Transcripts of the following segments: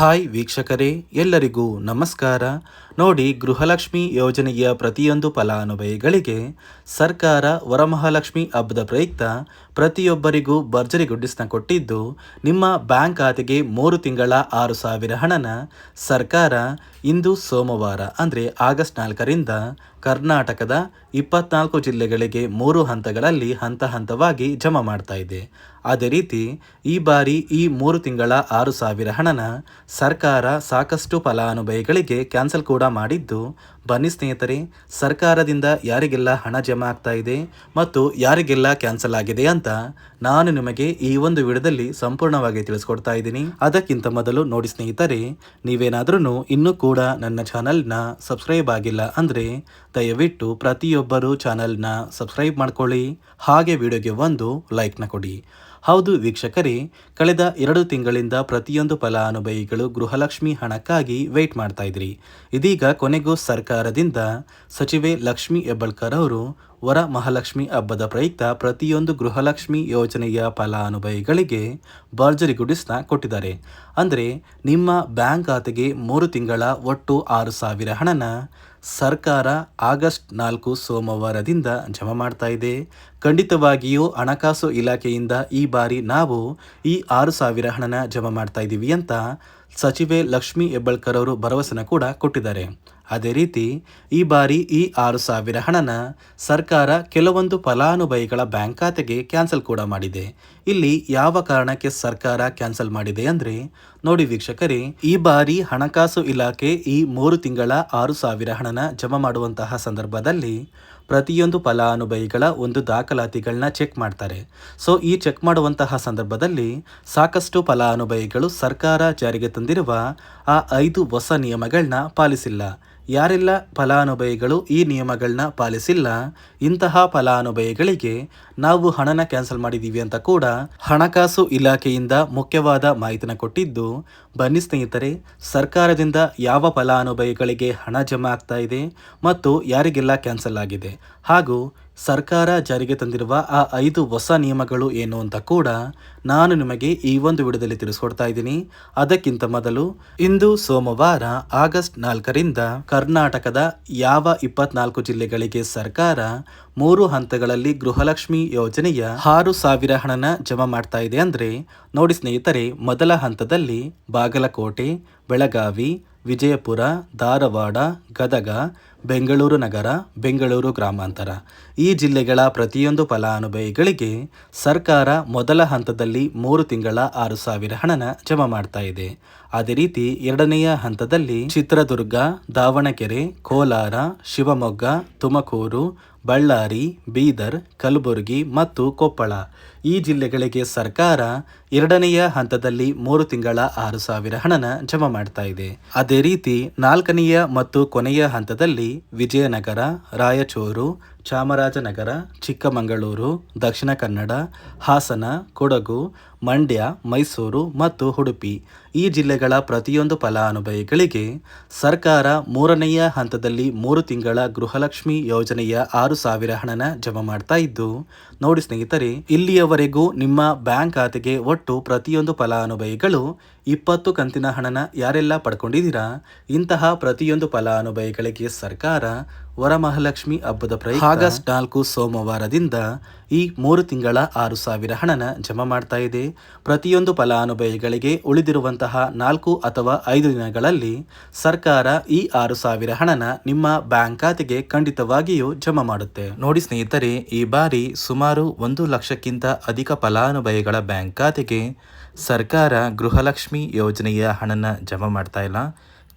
Hi ವೀಕ್ಷಕರೇ, ಎಲ್ಲರಿಗೂ ನಮಸ್ಕಾರ. ನೋಡಿ, ಗೃಹಲಕ್ಷ್ಮಿ ಯೋಜನೆಯ ಪ್ರತಿಯೊಂದು ಫಲಾನುಭವಿಗಳಿಗೆ ಸರ್ಕಾರ ವರಮಹಾಲಕ್ಷ್ಮಿ ಹಬ್ಬದ ಪ್ರಯುಕ್ತ ಪ್ರತಿಯೊಬ್ಬರಿಗೂ ಭರ್ಜರಿ ಗುಡ್ಡಿಸ್ನ ಕೊಟ್ಟಿದ್ದು, ನಿಮ್ಮ ಬ್ಯಾಂಕ್ ಖಾತೆಗೆ ಮೂರು ತಿಂಗಳ ಆರು ಸಾವಿರ ಹಣನ ಸರ್ಕಾರ ಇಂದು ಸೋಮವಾರ, ಅಂದರೆ ಆಗಸ್ಟ್ ನಾಲ್ಕರಿಂದ ಕರ್ನಾಟಕದ ಇಪ್ಪತ್ನಾಲ್ಕು ಜಿಲ್ಲೆಗಳಿಗೆ ಮೂರು ಹಂತಗಳಲ್ಲಿ ಹಂತ ಹಂತವಾಗಿ ಜಮಾ ಮಾಡ್ತಾ ಇದೆ. ಅದೇ ರೀತಿ ಈ ಬಾರಿ ಈ ಮೂರು ತಿಂಗಳ ಆರು ಸಾವಿರ ಹಣನ ಸರ್ಕಾರ ಸಾಕಷ್ಟು ಫಲಾನುಭವಿಗಳಿಗೆ ಕ್ಯಾನ್ಸಲ್ ಕೂಡ ಮಾಡಿದ್ದು, ಬನ್ನಿ ಸ್ನೇಹಿತರೆ, ಸರ್ಕಾರದಿಂದ ಯಾರಿಗೆಲ್ಲ ಹಣ ಜಮಾ ಆಗ್ತಾ ಇದೆ ಮತ್ತು ಯಾರಿಗೆಲ್ಲ ಕ್ಯಾನ್ಸಲ್ ಆಗಿದೆ ಅಂತ ನಾನು ನಿಮಗೆ ಈ ಒಂದು ವಿಡಿಯೋದಲ್ಲಿ ಸಂಪೂರ್ಣವಾಗಿ ತಿಳಿಸ್ಕೊಡ್ತಾ ಇದ್ದೀನಿ. ಅದಕ್ಕಿಂತ ಮೊದಲು ನೋಡಿ ಸ್ನೇಹಿತರೆ ನೀವೇನಾದ್ರೂ ಇನ್ನೂ ಕೂಡ ನನ್ನ ಚಾನಲ್ನ ಸಬ್ಸ್ಕ್ರೈಬ್ ಆಗಿಲ್ಲ ಅಂದರೆ ದಯವಿಟ್ಟು ಪ್ರತಿಯೊಬ್ಬರು ಚಾನಲ್ನ ಸಬ್ಸ್ಕ್ರೈಬ್ ಮಾಡ್ಕೊಳ್ಳಿ. ಹಾಗೆ ವಿಡಿಯೋಗೆ ಒಂದು ಲೈಕ್ನ ಕೊಡಿ. ಹೌದು ವೀಕ್ಷಕರೇ, ಕಳೆದ ಎರಡು ತಿಂಗಳಿಂದ ಪ್ರತಿಯೊಂದು ಫಲಾನುಭವಿಗಳು ಗೃಹಲಕ್ಷ್ಮಿ ಹಣಕ್ಕಾಗಿ ವೆಯ್ಟ್ ಮಾಡ್ತಾ ಇದ್ರಿ. ಇದೀಗ ಕೊನೆಗೂ ಸರ್ಕಾರದಿಂದ ಸಚಿವೆ ಲಕ್ಷ್ಮಿ ಹೆಬ್ಬಳ್ಕರ್ ಅವರು ವರ ಮಹಾಲಕ್ಷ್ಮಿ ಹಬ್ಬದ ಪ್ರಯುಕ್ತ ಪ್ರತಿಯೊಂದು ಗೃಹಲಕ್ಷ್ಮಿ ಯೋಜನೆಯ ಫಲಾನುಭವಿಗಳಿಗೆ ಭರ್ಜರಿ ಗುಡಿಸ್ನ ಕೊಟ್ಟಿದ್ದಾರೆ. ಅಂದರೆ ನಿಮ್ಮ ಬ್ಯಾಂಕ್ ಖಾತೆಗೆ ಮೂರು ತಿಂಗಳ ಒಟ್ಟು ಆರು ಸಾವಿರ ಹಣನ ಸರ್ಕಾರ ಆಗಸ್ಟ್ ನಾಲ್ಕು ಸೋಮವಾರದಿಂದ ಜಮಾ ಮಾಡ್ತಾ ಇದೆ. ಖಂಡಿತವಾಗಿಯೂ ಹಣಕಾಸು ಇಲಾಖೆಯಿಂದ ಈ ಬಾರಿ ನಾವು ಈ ಆರು ಸಾವಿರ ಹಣನ ಜಮಾ ಮಾಡ್ತಾ ಇದ್ದೀವಿ ಅಂತ ಸಚಿವೆ ಲಕ್ಷ್ಮಿ ಹೆಬ್ಬಳ್ಕರ್ ಅವರು ಭರವಸೆನ ಕೂಡ ಕೊಟ್ಟಿದ್ದಾರೆ. ಅದೇ ರೀತಿ, ಈ ಬಾರಿ ಈ ಆರು ಸಾವಿರ ಹಣನ ಸರ್ಕಾರ ಕೆಲವೊಂದು ಫಲಾನುಭವಿಗಳ ಬ್ಯಾಂಕ್ ಖಾತೆಗೆ ಕ್ಯಾನ್ಸಲ್ ಕೂಡ ಮಾಡಿದೆ. ಇಲ್ಲಿ ಯಾವ ಕಾರಣಕ್ಕೆ ಸರ್ಕಾರ ಕ್ಯಾನ್ಸಲ್ ಮಾಡಿದೆ ಅಂದರೆ, ನೋಡಿ ವೀಕ್ಷಕರೇ, ಈ ಬಾರಿ ಹಣಕಾಸು ಇಲಾಖೆ ಈ ಮೂರು ತಿಂಗಳ ಆರು ಸಾವಿರ ಹಣನ ಜಮಾ ಮಾಡುವಂತಹ ಸಂದರ್ಭದಲ್ಲಿ ಪ್ರತಿಯೊಂದು ಫಲಾನುಭವಿಗಳ ಒಂದು ದಾಖಲಾತಿಗಳನ್ನ ಚೆಕ್ ಮಾಡ್ತಾರೆ. ಸೊ, ಈ ಚೆಕ್ ಮಾಡುವಂತಹ ಸಂದರ್ಭದಲ್ಲಿ ಸಾಕಷ್ಟು ಫಲಾನುಭವಿಗಳು ಸರ್ಕಾರ ಜಾರಿಗೆ ತಂದಿರುವ ಆ ಐದು ಹೊಸ ನಿಯಮಗಳನ್ನ ಪಾಲಿಸಿಲ್ಲ. ಯಾರೆಲ್ಲ ಫಲಾನುಭವಿಗಳು ಈ ನಿಯಮಗಳನ್ನ ಪಾಲಿಸಿಲ್ಲ. ಇಂತಹ ಫಲಾನುಭವಿಗಳಿಗೆ ನಾವು ಹಣನ ಕ್ಯಾನ್ಸಲ್ ಮಾಡಿದ್ದೀವಿ ಅಂತ ಕೂಡ ಹಣಕಾಸು ಇಲಾಖೆಯಿಂದ ಮುಖ್ಯವಾದ ಮಾಹಿತಿನ ಕೊಟ್ಟಿದ್ದು, ಬನ್ನಿ ಸ್ನೇಹಿತರೆ, ಸರ್ಕಾರದಿಂದ ಯಾವ ಫಲಾನುಭವಿಗಳಿಗೆ ಹಣ ಜಮಾ ಆಗ್ತಾ ಇದೆ ಮತ್ತು ಯಾರಿಗೆಲ್ಲ ಕ್ಯಾನ್ಸಲ್ ಆಗಿದೆ. ಹಾಗೂ ಸರ್ಕಾರ ಜಾರಿಗೆ ತಂದಿರುವ ಆ ಐದು ಹೊಸ ನಿಯಮಗಳು ಏನು ಅಂತ ಕೂಡ ನಾನು ನಿಮಗೆ ಈ ಒಂದು ವಿಡಿಯೋದಲ್ಲಿ ತಿಳಿಸ್ಕೊಡ್ತಾ ಇದ್ದೀನಿ. ಅದಕ್ಕಿಂತ ಮೊದಲು, ಇಂದು ಸೋಮವಾರ, ಆಗಸ್ಟ್ ನಾಲ್ಕರಿಂದ ಕರ್ನಾಟಕದ ಯಾವ ಇಪ್ಪತ್ನಾಲ್ಕು ಜಿಲ್ಲೆಗಳಿಗೆ ಸರ್ಕಾರ ಮೂರು ಹಂತಗಳಲ್ಲಿ ಗೃಹಲಕ್ಷ್ಮಿ ಯೋಜನೆಯ ಆರು ಸಾವಿರ ಹಣನ ಜಮಾ ಮಾಡ್ತಾ ಇದೆ ಅಂದರೆ, ನೋಡಿ ಸ್ನೇಹಿತರೆ, ಮೊದಲ ಹಂತದಲ್ಲಿ ಬಾಗಲಕೋಟೆ, ಬೆಳಗಾವಿ, ವಿಜಯಪುರ, ಧಾರವಾಡ, ಗದಗ ಬೆಂಗಳೂರು ನಗರ, ಬೆಂಗಳೂರು ಗ್ರಾಮಾಂತರ. ಈ ಜಿಲ್ಲೆಗಳ ಪ್ರತಿಯೊಂದು ಫಲಾನುಭವಿಗಳಿಗೆ ಸರ್ಕಾರ ಮೊದಲ ಹಂತದಲ್ಲಿ ಮೂರು ತಿಂಗಳ ಆರು ಸಾವಿರ ಹಣನ ಜಮಾ ಮಾಡ್ತಾ ಇದೆ. ಅದೇ ರೀತಿ ಎರಡನೆಯ ಹಂತದಲ್ಲಿ ಚಿತ್ರದುರ್ಗ, ದಾವಣಗೆರೆ, ಕೋಲಾರ, ಶಿವಮೊಗ್ಗ, ತುಮಕೂರು, ಬಳ್ಳಾರಿ, ಬೀದರ್, ಕಲಬುರಗಿ ಮತ್ತು ಕೊಪ್ಪಳ. ಈ ಜಿಲ್ಲೆಗಳಿಗೆ ಸರ್ಕಾರ ಎರಡನೆಯ ಹಂತದಲ್ಲಿ ಮೂರು ತಿಂಗಳ ಆರು ಸಾವಿರ ಹಣನ ಜಮಾ ಮಾಡ್ತಾ ಇದೆ. ಅದೇ ರೀತಿ ನಾಲ್ಕನೆಯ ಮತ್ತು ಕೊನೆಯ ಹಂತದಲ್ಲಿ ವಿಜಯನಗರ, ರಾಯಚೂರು ಚಾಮರಾಜನಗರ, ಚಿಕ್ಕಮಗಳೂರು, ದಕ್ಷಿಣ ಕನ್ನಡ, ಹಾಸನ, ಕೊಡಗು, ಮಂಡ್ಯ, ಮೈಸೂರು ಮತ್ತು ಉಡುಪಿ. ಈ ಜಿಲ್ಲೆಗಳ ಪ್ರತಿಯೊಂದು ಫಲಾನುಭವಿಗಳಿಗೆ ಸರ್ಕಾರ ಮೂರನೆಯ ಹಂತದಲ್ಲಿ ಮೂರು ತಿಂಗಳ ಗೃಹಲಕ್ಷ್ಮಿ ಯೋಜನೆಯ ಆರು ಸಾವಿರ ಹಣನ ಜಮಾ ಮಾಡ್ತಾ ಇದ್ದು, ನೋಡಿ ಸ್ನೇಹಿತರೆ, ಇಲ್ಲಿಯವರೆಗೂ ನಿಮ್ಮ ಬ್ಯಾಂಕ್ ಖಾತೆಗೆ ಒಟ್ಟು ಪ್ರತಿಯೊಂದು ಫಲಾನುಭವಿಗಳು ಇಪ್ಪತ್ತು ಕಂತಿನ ಹಣನ ಯಾರೆಲ್ಲ ಪಡ್ಕೊಂಡಿದ್ದೀರಾ? ಇಂತಹ ಪ್ರತಿಯೊಂದು ಫಲಾನುಭವಿಗಳಿಗೆ ಸರ್ಕಾರ ವರಮಹಾಲಕ್ಷ್ಮಿ ಹಬ್ಬದ ಪ್ರಯುಕ್ತ ಆಗಸ್ಟ್ ನಾಲ್ಕು ಸೋಮವಾರದಿಂದ ಈ ಮೂರು ತಿಂಗಳ ಆರು ಸಾವಿರ ಹಣನ ಜಮಾ ಮಾಡ್ತಾ ಇದೆ. ಪ್ರತಿಯೊಂದು ಫಲಾನುಭವಿಗಳಿಗೆ ಉಳಿದಿರುವಂತಹ ನಾಲ್ಕು ಅಥವಾ ಐದು ದಿನಗಳಲ್ಲಿ ಸರ್ಕಾರ ಈ ಆರು ಸಾವಿರ ಹಣನ ನಿಮ್ಮ ಬ್ಯಾಂಕ್ ಖಾತೆಗೆ ಖಂಡಿತವಾಗಿಯೂ ಜಮಾ ಮಾಡುತ್ತೆ. ನೋಡಿ ಸ್ನೇಹಿತರೆ ಈ ಬಾರಿ ಸುಮಾರು ಒಂದು ಲಕ್ಷಕ್ಕಿಂತ ಅಧಿಕ ಫಲಾನುಭವಿಗಳ ಬ್ಯಾಂಕ್ ಖಾತೆಗೆ ಸರ್ಕಾರ ಗೃಹಲಕ್ಷ್ಮಿ ಯೋಜನೆಯ ಹಣನ ಜಮಾ ಮಾಡ್ತಾ ಇಲ್ಲ.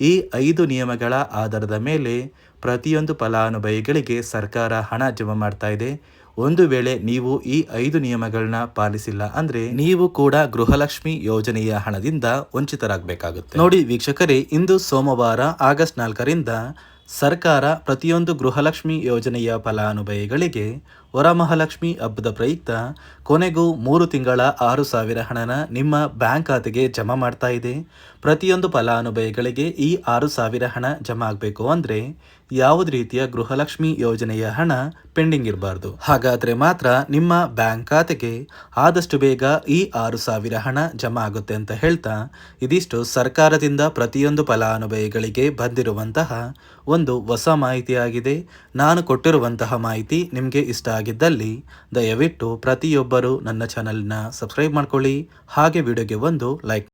ಈ ಐದು ನಿಯಮಗಳ ಆಧಾರದ ಮೇಲೆ ಪ್ರತಿಯೊಂದು ಫಲಾನುಭವಿಗಳಿಗೆ ಸರ್ಕಾರ ಹಣ ಜಮಾ ಮಾಡ್ತಾ ಇದೆ. ಒಂದು ವೇಳೆ ನೀವು ಈ ಐದು ನಿಯಮಗಳನ್ನ ಪಾಲಿಸಿಲ್ಲ ಅಂದ್ರೆ ನೀವು ಕೂಡ ಗೃಹಲಕ್ಷ್ಮಿ ಯೋಜನೆಯ ಹಣದಿಂದ ವಂಚಿತರಾಗಬೇಕಾಗುತ್ತೆ. ನೋಡಿ ವೀಕ್ಷಕರೇ, ಇಂದು ಸೋಮವಾರ ಆಗಸ್ಟ್ ನಾಲ್ಕರಿಂದ ಸರ್ಕಾರ ಪ್ರತಿಯೊಂದು ಗೃಹಲಕ್ಷ್ಮಿ ಯೋಜನೆಯ ಫಲಾನುಭವಿಗಳಿಗೆ ವರಮಹಾಲಕ್ಷ್ಮಿ ಹಬ್ಬದ ಪ್ರಯುಕ್ತ ಕೊನೆಗೂ ಮೂರು ತಿಂಗಳ ಆರು ಸಾವಿರ ಹಣನ ನಿಮ್ಮ ಬ್ಯಾಂಕ್ ಖಾತೆಗೆ ಜಮಾ ಮಾಡ್ತಾ ಇದೆ. ಪ್ರತಿಯೊಂದು ಫಲಾನುಭವಿಗಳಿಗೆ ಈ ಆರು ಸಾವಿರ ಹಣ ಜಮಾ ಆಗಬೇಕು ಅಂದರೆ ಯಾವುದೇ ರೀತಿಯ ಗೃಹಲಕ್ಷ್ಮಿ ಯೋಜನೆಯ ಹಣ ಪೆಂಡಿಂಗ್ ಇರಬಾರ್ದು. ಹಾಗಾದರೆ ಮಾತ್ರ ನಿಮ್ಮ ಬ್ಯಾಂಕ್ ಖಾತೆಗೆ ಆದಷ್ಟು ಬೇಗ ಈ ಆರು ಸಾವಿರ ಹಣ ಜಮಾ ಆಗುತ್ತೆ ಅಂತ ಹೇಳ್ತಾ ಇದಿಷ್ಟು ಸರ್ಕಾರದಿಂದ ಪ್ರತಿಯೊಂದು ಫಲಾನುಭವಿಗಳಿಗೆ ಬಂದಿರುವಂತಹ ಒಂದು ಹೊಸ ಮಾಹಿತಿಯಾಗಿದೆ. ನಾನು ಕೊಟ್ಟಿರುವಂತಹ ಮಾಹಿತಿ ನಿಮಗೆ ಇಷ್ಟ ಆಗಿದ್ದಲ್ಲಿ ದಯವಿಟ್ಟು ಪ್ರತಿಯೊಬ್ಬರು ನನ್ನ ಚಾನಲ್ನ ಸಬ್ಸ್ಕ್ರೈಬ್ ಮಾಡ್ಕೊಳ್ಳಿ. ಹಾಗೆ ವಿಡಿಯೋಗೆ ಒಂದು ಲೈಕ್